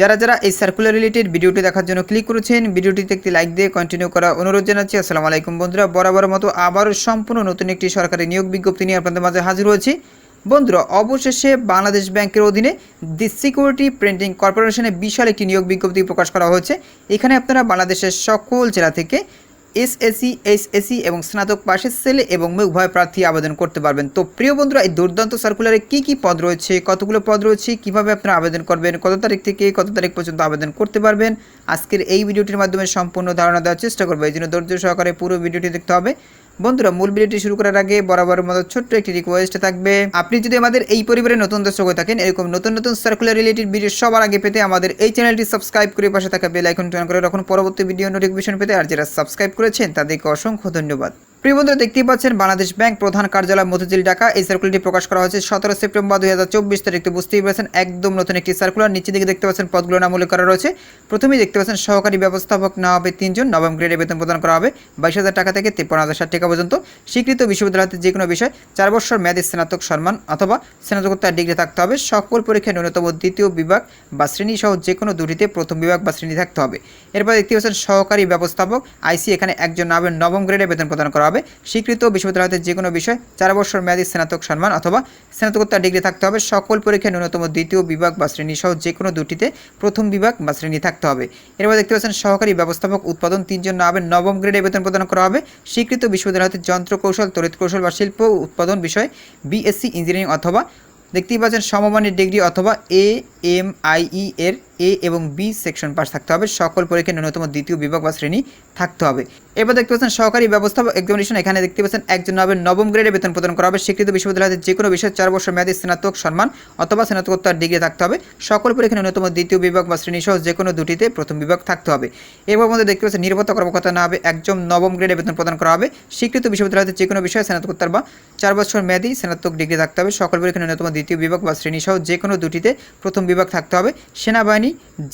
যারা যারা এই সার্কুলার রিলেটেড ভিডিওটি দেখার জন্য ক্লিক করেছেন ভিডিওটিতে একটি লাইক দিয়ে কন্টিনিউ করা অনুরোধ জানাচ্ছি। আসসালামু আলাইকুম বন্ধুরা বরাবর মতো আবারও সম্পূর্ণ নতুন একটি সরকারি নিয়োগ বিজ্ঞপ্তি নিয়ে আপনাদের মাঝে হাজির হয়েছি। বন্ধুরা, অবশেষে বাংলাদেশ ব্যাংকের অধীনে দি সিকিউরিটি প্রিন্টিং কর্পোরেশনে বিশাল একটি নিয়োগ বিজ্ঞপ্তি প্রকাশ করা হয়েছে। এখানে আপনারা বাংলাদেশের সকল জেলা থেকে এসএসসি এসএসসি এবং স্নাতক পাশের ছেলে এবং উভয় প্রার্থী আবেদন করতে পারবেন। তো প্রিয় বন্ধুরা, এই দুর্দান্ত সার্কুলারে কি কি পদ রয়েছে, কতগুলো পদ রয়েছে, কীভাবে আপনারা আবেদন করবেন, কত তারিখ থেকে কত তারিখ পর্যন্ত আবেদন করতে পারবেন, আজকের এই ভিডিওটির মাধ্যমে সম্পূর্ণ ধারণা দেওয়ার চেষ্টা করব। এই জন্য ধৈর্য সহকারে পুরো ভিডিওটি দেখতে হবে। বন্ধুরা, মূল ভিডিওটি শুরু করার আগে বরাবর মতো ছোট্ট একটি রিকোয়েস্ট থাকবে। আপনি যদি আমাদের এই পরিবারে নতুন দর্শক হয়ে থাকেন, এরকম নতুন নতুন সার্কুলার রিলেটেড ভিডিও সবার আগে পেতে আমাদের এই চ্যানেলটি সাবস্ক্রাইব করে পাশে থাকা বেল আইকন টন করে রাখুন। পরবর্তী ভিডিও নোটিফিকেশন পেতে আর যারা সাবস্ক্রাইব করেছেন, তাদেরকে অসংখ্য ধন্যবাদ। প্রিয় বন্ধুরা, দেখতেই পাচ্ছেন বাংলাদেশ ব্যাংক প্রধান কার্যালয় মতিঝিল, ঢাকা। এই সার্কুলারটি প্রকাশ করা হয়েছে সতেরো সেপ্টেম্বর দুই হাজার চব্বিশ তারিখ। বুঝতেই পারছেন, একদম নতুন একটি সার্কুলার নিচে দিকে দেখতে পাচ্ছেন পদগুলো নাম উল্লেখ করা রয়েছে। প্রথমেই দেখতে পাচ্ছেন সহকারী ব্যবস্থাপক না হবে তিনজন, নবম গ্রেডে বেতন প্রদান করা হবে বাইশ হাজার টাকা থেকে তেপ্পান্ন হাজার ষাট টাকা পর্যন্ত। স্বীকৃত বিশ্ববিদ্যালয়তে যে কোনো বিষয় চার বছর মেয়াদী স্নাতক সম্মান অথবা স্নাতকোত্তর ডিগ্রি থাকতে হবে। সকল পরীক্ষায় ন্যূনতম দ্বিতীয় বিভাগ বা শ্রেণি সহ যে কোনো দুটিতে প্রথম বিভাগ বা শ্রেণি থাকতে হবে। এরপর দেখতে পাচ্ছেন সহকারী ব্যবস্থাপক, আইসি, এখানে একজন নামের নবম গ্রেডে বেতন প্রদান করা হবে। স্বীকৃত বিশ্ববিদ্যালয়তে যে কোনো বিষয় চার বছর মেয়াদী স্নাতক সম্মান অথবা স্নাতকোত্তর ডিগ্রি থাকতে হবে। সকল পরীক্ষায় ন্যূনতম দ্বিতীয় বিভাগ বা শ্রেণি সহ যে কোনো দুটিতে প্রথম বিভাগ বা শ্রেণি থাকতে হবে। এরপর দেখতে পাচ্ছেন সহকারী ব্যবস্থাপক উৎপাদন, তিনজন নামের নবম গ্রেডে বেতন প্রদান করা হবে। স্বীকৃত বিশ্ববিদ্যালয়তে যন্ত্র কৌশল তড়িৎ কৌশল বা শিল্প উৎপাদন বিষয় বিএসসি ইঞ্জিনিয়ারিং অথবা দেখতেই পাচ্ছেন সমমানের ডিগ্রি অথবা এ এম আইই এর এ এবং বি সেকশন পাস থাকতে হবে। সকল পরীক্ষায় ন্যূনতম দ্বিতীয় বিভাগ বা শ্রেণি থাকতে হবে। এবার দেখতে পাচ্ছেন সহকারী ব্যবস্থাপক এক্সামিনেশন এখানে দেখতে পাচ্ছেন একজন হবে নবম গ্রেডে বেতন প্রদান করা হবে। স্বীকৃত বিশ্ববিদ্যালয়ের যে কোনো বিষয়ে চার বছর মেয়াদী স্নাতক সম্মান অথবা স্নাতকোত্তর ডিগ্রি থাকতে হবে। সকল পরীক্ষায় ন্যূনতম দ্বিতীয় বিভাগ বা শ্রেণি সহ যে কোনো দুটিতে প্রথম বিভাগ থাকতে হবে। এবার মধ্যে দেখতে পাচ্ছেন নিরাপত্তা কর্মকর্তা না হবে, একজন নবম গ্রেডে বেতন প্রদান করা হবে। স্বীকৃত বিশ্ববিদ্যালয়তে যে কোনো বিষয়ে স্নাতকোত্তর বা চার বছর মেয়াদী স্নাতক ডিগ্রি থাকতে হবে। সকল পরীক্ষায় ন্যূনতম দ্বিতীয় বিভাগ বা শ্রেণি সহ যে কোনো দুটিতে প্রথম বিভাগ থাকতে হবে। সেনাবাহিনী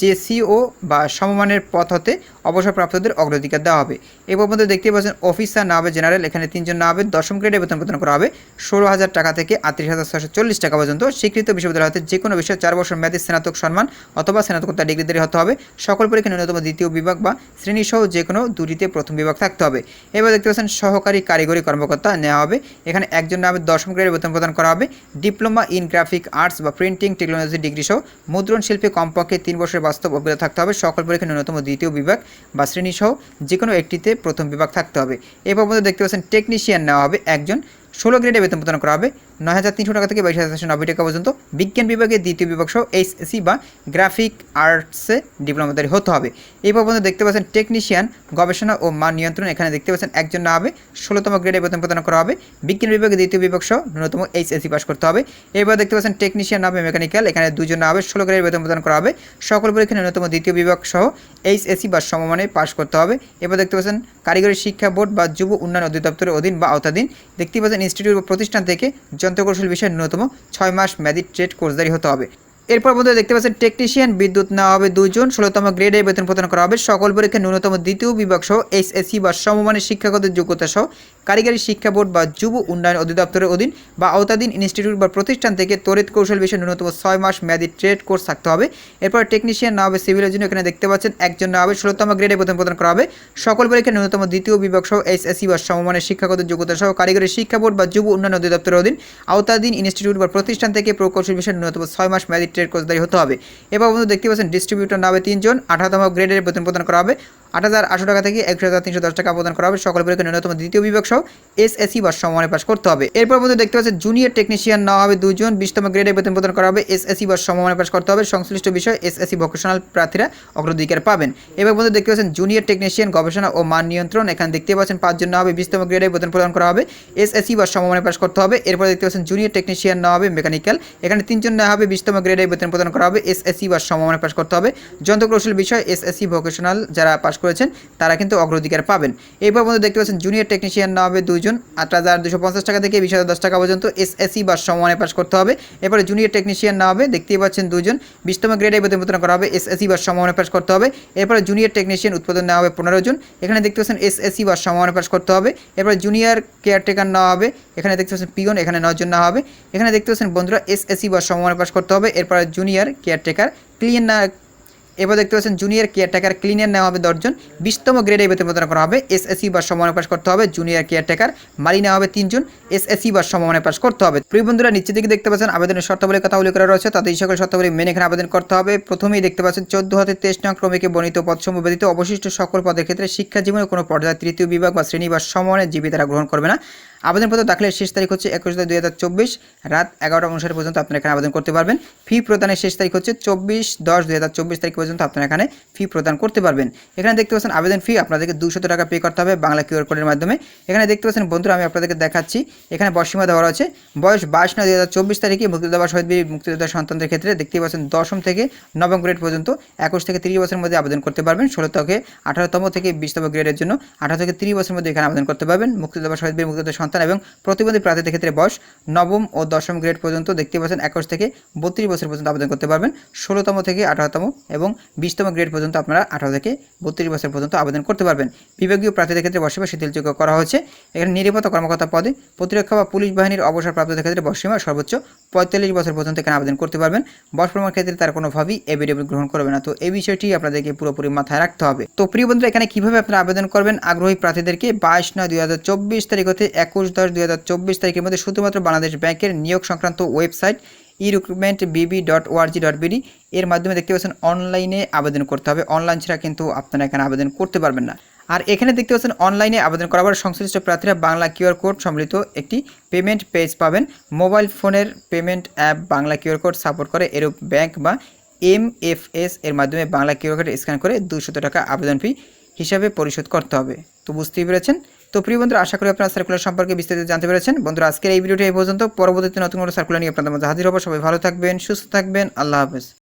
জেসিও বা সমমানের পথ হতে অবসরপ্রাপ্তদের অগ্রাধিকার দেওয়া হবে। এরপর মধ্যে দেখতে পাচ্ছেন অফিসার না হবে জেনারেল, এখানে তিনজন না হবে দশম গ্রেডে বেতন প্রদান করা হবে। ষোলো হাজার টাকা থেকে আটত্রিশ হাজার ছশো চল্লিশ টাকা পর্যন্ত স্বীকৃত বিশ্ববিদ্যালয় হতে যে কোনো বিষয়ে চার বছর মেয়াদী স্নাতক সম্মান অথবা স্নাতকোত্তর ডিগ্রিধারী হতে হবে। সকল পরীক্ষা ন্যূনতম দ্বিতীয় বিভাগ বা শ্রেণি সহ যে কোনো দুটিতে প্রথম বিভাগ থাকতে হবে। এবার দেখতে পাচ্ছেন সহকারী কারিগরি কর্মকর্তা নেওয়া হবে। এখানে একজন নামে দশম গ্রেডে বেতন প্রদান করা হবে। ডিপ্লোমা ইন গ্রাফিক আর্টস বা প্রিন্টিং টেকনোলজি ডিগ্রি সহ মুদ্রণ শিল্পে কমপক্ষে তিন বছরের বাস্তব অভিজ্ঞতা থাকতে হবে। সকল পরীক্ষা ন্যূনতম দ্বিতীয় বিভাগ বা শ্রেণি সহ যে কোনো একটিতে প্রথম বিভাগ থাকতে হবে। এরপর মধ্যে দেখতে পাচ্ছেন টেকনিশিয়ান নেওয়া হবে। একজন ষোলো গ্রেডে বেতন প্রদান করা হবে। নয় হাজার তিনশো টাকা থেকে বাইশ হাজার চারশো নব্বই টাকা পর্যন্ত বিজ্ঞান বিভাগে দ্বিতীয় বিভাগ সহ এইচএসি বা গ্রাফিক আর্টসে ডিপ্লোমাদারি হতে হবে। এই পর্যন্ত দেখতে পাচ্ছেন টেকনিশিয়ান, গবেষণা ও মান নিয়ন্ত্রণ। এখানে দেখতে পাচ্ছেন একজন না হবে, ষোলোতম গ্রেডে বেতন প্রদান করা হবে। বিজ্ঞান বিভাগে দ্বিতীয় বিভাগ সহ ন্যূনতম এইচএসি পাস করতে হবে। এবার দেখতে পাচ্ছেন টেকনিশিয়ান হবে মেকানিক্যাল এখানে দুজন না হবে, ষোলো গ্রেডে বেতন প্রদান করা হবে। সকল পরীক্ষা ন্যূনতম দ্বিতীয় বিভাগ সহ এইচএসি বা সমমানে পাস করতে হবে। এবার দেখতে পাচ্ছেন কারিগরি শিক্ষা বোর্ড বা যুব উন্নয়ন অধিদপ্তরের অধীন বা আওতাধীন। দেখতে পাচ্ছেন ইনস্টিটিউট বা প্রতিষ্ঠান থেকে যন্ত্রকৌশল বিষয়ে ন্যূনতম ছয় মাস মেয়াদি ট্রেড কোর্সদারি হতে হবে। এরপর মধ্যে দেখতে পাচ্ছেন, টেকনিশিয়ান বিদ্যুৎ নেওয়া হবে দুজন ষোলোতম গ্রেডে বেতন প্রদান করা হবে। সকল পরীক্ষায় ন্যূনতম দ্বিতীয় বিভাগ সহ এসএসসি বা সমমানের শিক্ষাগত যোগ্যতা সহ কারিগরি শিক্ষা বোর্ড বা যুব উন্নয়ন অধিদপ্তরের অধীন বা আওতাধীন ইনস্টিটিউট বা প্রতিষ্ঠান থেকে তড়িৎ কৌশল বিষয়ে ন্যূনতম ছয় মাস মেয়াদী ট্রেড কোর্স থাকতে হবে। এরপর টেকনিশিয়ান না হবে সিভিলের জন্য এখানে দেখতে পাচ্ছেন, একজন না হবে, ষোলোতম গ্রেডে বেতন প্রদান করা হবে। সকল পরীক্ষায় ন্যূনতম দ্বিতীয় বিভাগ সহ এইচএসসি বা সমমানের শিক্ষাগত যোগ্যতা সহ কারিগরি শিক্ষা বোর্ড বা যুব উন্নয়ন অধিদপ্তরের অধীন আওতাধীন ইনস্টিটিউট বা প্রতিষ্ঠান থেকে প্রকৌশল বিষয়ে ন্যূনতম ছয় মাস মেয়াদী ট্রেড কোর্সদারি হতে হবে। এবার বন্ধু দেখতে পাচ্ছেন, ডিস্ট্রিবিউটর নামে তিনজন, আঠারোতম গ্রেডের বেতন প্রদান করা হবে। আট হাজার আটশো টাকা থেকে একশো হাজার তিনশো দশ টাকা প্রদান করা হবে। সকল পরীক্ষা ন্যূনতম দ্বিতীয় বিভাগ সহ এসএসসি বা সমমানে পাস করতে হবে। এরপর মধ্যে দেখতে পাচ্ছেন জুনিয়র টেকনিশিয়ান নেওয়া হবে দুজন বিশতম গ্রেডে বেতন প্রদান করা হবে, এসএসসি বা সমমানে পাস করতে হবে। সংশ্লিষ্ট বিষয় এসএসসি ভোকেশনাল প্রার্থীরা অগ্রাধিকার পাবেন। এবার মধ্যে দেখতে পাচ্ছেন জুনিয়র টেকনিশিয়ান গবেষণা ও মান নিয়ন্ত্রণ, এখানে দেখতে পাচ্ছেন পাঁচজন নেওয়া হবে, বিশতম গ্রেডে বেতন প্রদান করা হবে, এসএসসি বা সমমানে পাস করতে হবে। এরপর দেখতে পাচ্ছেন জুনিয়র টেকনিশিয়ান নেওয়া হবে মেকানিক্যাল এখানে তিনজন নেওয়া হবে, বিশতম গ্রেডে বেতন প্রদান করা হবে, এসএসসি বা সমমানে পাস করতে হবে। যন্ত্রকৌশল বিষয় এসএসসি ভোকেশনাল যারা পাস করেছেন, তারা কিন্তু অগ্রাধিকার পাবেন। এরপর মধ্যে দেখতে পাচ্ছেন জুনিয়র টেকনিশিয়ান নেওয়া হবে দুজন আট হাজার দুশো পঞ্চাশ টাকা থেকে বিশ হাজার দশ টাকা পর্যন্ত এসএসসি বা সমানে পাস করতে হবে। এরপরে জুনিয়র টেকনিশিয়ান নেওয়া হবে। দেখতেই পাচ্ছেন দুজন বিশতম গ্রেডে প্রদান করা হবে। এসএসসি বা সমানে পাস করতে হবে। এরপরে জুনিয়র টেকনিশিয়ান উৎপাদন নেওয়া হবে পনেরো জন। এখানে দেখতে পাচ্ছেন এসএসসি বা সমানে পাস করতে হবে। এরপরে জুনিয়র কেয়ারটেকার নেওয়া হবে। এখানে দেখতে পাচ্ছেন পিওন এখানে নজন নেওয়া হবে। এখানে দেখতে পাচ্ছেন বন্ধুরা এসএসসি বা সমানে পাস করতে হবে। এরপরে জুনিয়র কেয়ারটেকার ক্লিয়ার না এবার দেখতে পাচ্ছেন জুনিয়র কেয়ারটেকার ক্লিনার নেওয়া হবে দশজন। বিশতম গ্রেড গ্রেডে বেতন করা হবে। এসএসসি বা সমমানে পাশ করতে হবে। জুনিয়র কেয়ারটেকার মালি নেওয়া হবে তিনজন। এসএসসি বা সমমানে পাশ করতে হবে। প্রিয় বন্ধুরা নিচে দিকে দেখতে পাচ্ছেন আবেদনের শর্তাবলীর কথা উল্লেখ করা রয়েছে। তাদের এই সকল শর্তাবলী মেনে এখানে আবেদন করতে হবে। প্রথমেই দেখতে পাচ্ছেন চোদ্দ হাতে তেইশ নং ক্রমিকে বর্ণিত পদসমূহ ব্যতীত অবশিষ্ট সকল পদের ক্ষেত্রে শিক্ষা জীবনে কোনো পর্যায়ে তৃতীয় বিভাগ বা শ্রেণি বা সমমানের জীবিতারা গ্রহণ করবে না। আবেদনপত্র দাখিলের শেষ তারিখ হচ্ছে একুশ দুই হাজার চব্বিশ, রাত এগারোটা অনুসারে পর্যন্ত আপনারা এখানে আবেদন করতে পারবেন। ফি প্রদানের শেষ তারিখ হচ্ছে চব্বিশ দশ দুই হাজার চব্বিশ তারিখ পর্যন্ত আপনারা এখানে ফি প্রদান করতে পারবেন। এখানে দেখতে পাচ্ছেন আবেদন ফি আপনাদেরকে দুশো টাকা পে করতে হবে বাংলা কিউআর কোডের মাধ্যমে। এখানে দেখতে পাচ্ছেন বন্ধুরা, আমি আপনাদেরকে দেখাচ্ছি। এখানে বসীমা দেওয়া আছে বয়স বাইশ নয় দুই হাজার চব্বিশ তারিখে মুক্তিযোদ্ধা শহীদ বীর মুক্তিযোদ্ধা সন্তানদের ক্ষেত্রে দেখতে পাচ্ছেন দশম থেকে নবম গ্রেড পর্যন্ত একুশ থেকে তিরিশ বছরের মধ্যে আবেদন করতে পারবেন। ষোলো থেকে আঠারোতম থেকে বিশতম গ্রেডের জন্য আঠারো থেকে তিরিশ বছরের মধ্যে এখানে আবেদন করতে পারবেন। মুক্তিযোদ্ধা শহীদ বীর মুক্তিযোদ্ধা সন্তান এবং প্রতিবন্ধী প্রার্থীদের ক্ষেত্রে বয়স নবম ও দশম গ্রেড পর্যন্ত দেখতে পাচ্ছেন একুশ থেকে বত্রিশ বছর পর্যন্ত আবেদন করতে পারবেন। ষোলোতম থেকে আঠারোতম এবং বিশতম গ্রেড পর্যন্ত আপনারা আঠারো থেকে বত্রিশ বছর পর্যন্ত আবেদন করতে পারবেন। বিভাগীয় প্রার্থীদের ক্ষেত্রে বর্ষীমা শিথিলযোগ্য করা হয়েছে। এখানে নিরাপত্তা কর্মকর্তা পদে প্রতিরক্ষা বা পুলিশ বাহিনীর অবসর অবসরপ্রাপ্তদের ক্ষেত্রে বসীমা সর্বোচ্চ পঁয়তাল্লিশ বছর পর্যন্ত এখানে আবেদন করতে পারবেন। বয়স প্রমাণ ক্ষেত্রে তার কোনোভাবেই এভিডেভিট গ্রহণ করবে না। তো এই বিষয়টি আপনাদেরকে পুরোপুরি মাথায় রাখতে হবে। তো প্রিয় বন্ধুরা, এখানে কীভাবে আপনারা আবেদন করবেন আগ্রহী প্রার্থীদেরকে বাইশ নয় দুই হাজার চব্বিশ তারিখ হতে একুশ দশ দুই হাজার চব্বিশ তারিখের মধ্যে শুধুমাত্র বাংলাদেশ ব্যাংকের নিয়োগ সংক্রান্ত website e recruitment BB dot ORG dot BD এর মাধ্যমে দেখতে পাচ্ছেন, অনলাইনে আবেদন করতে হবে। অনলাইন ছাড়া কিন্তু আপনারা এখানে আবেদন করতে পারবেন না। আর এখানে দেখতে পাচ্ছেন অনলাইনে আবেদন করার সংশ্লিষ্ট প্রার্থীরা বাংলা কিউআর কোড সম্বলিত একটি পেমেন্ট পেজ পাবেন। মোবাইল ফোনের payment app Bangla QR code support করে এরূপ ব্যাংক বা এম এফ এস এর মাধ্যমে বাংলা কিউআর কোড স্ক্যান করে দুশত টাকা আবেদন ফি হিসাবে পরিশোধ করতে হবে। তো বুঝতেই পেরেছেন? তো প্রিয় বন্ধুরা, আশা করি আপনারা সার্কুলার সম্পর্কে বিস্তারিত জানতে পেরেছেন। বন্ধুরা, আজকের এই ভিডিওটি এই পর্যন্ত। পরবর্তীতে নতুন কোনো সার্কুলার নিয়ে আপনাদের মধ্যে হাজির হব। সবাই ভালো থাকবেন, সুস্থ থাকবেন। আল্লাহ হাফেজ।